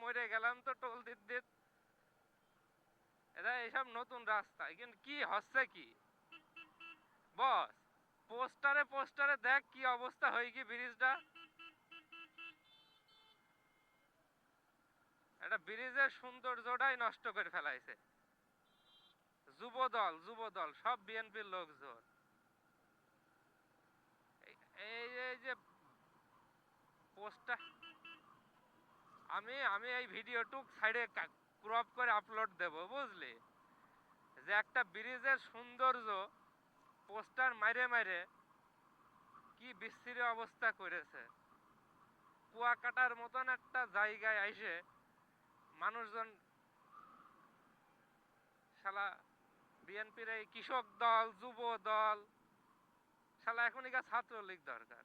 মরে গেলাম তো টোল দিত দিত। এটা নতুন রাস্তা, কিন্তু কি হচ্ছে কি? বস, পোস্টারে পোস্টারে দেখ কি অবস্থা ব্রিজটা। এটা ব্রিজের সৌন্দর্যটাই নষ্ট করে ফেলাইছে। যুব দল যুব দল সব বিএনপির লোকজন। এই যে পোস্টার আমি আমি এই ভিডিওটুক সাইডে ক্রপ করে আপলোড দেব, বুঝলি? যে একটা ব্রিজের সৌন্দর্য পোস্টার মাইরে মাইরে কি বিস্তৃত অবস্থা করেছে। কুয়াকাটার মতন একটা জায়গায় আইসে মানুষজন শালা বিএনপির এই কৃষক দল, যুব দল, শালা এখনই ছাত্রলীগ দরকার।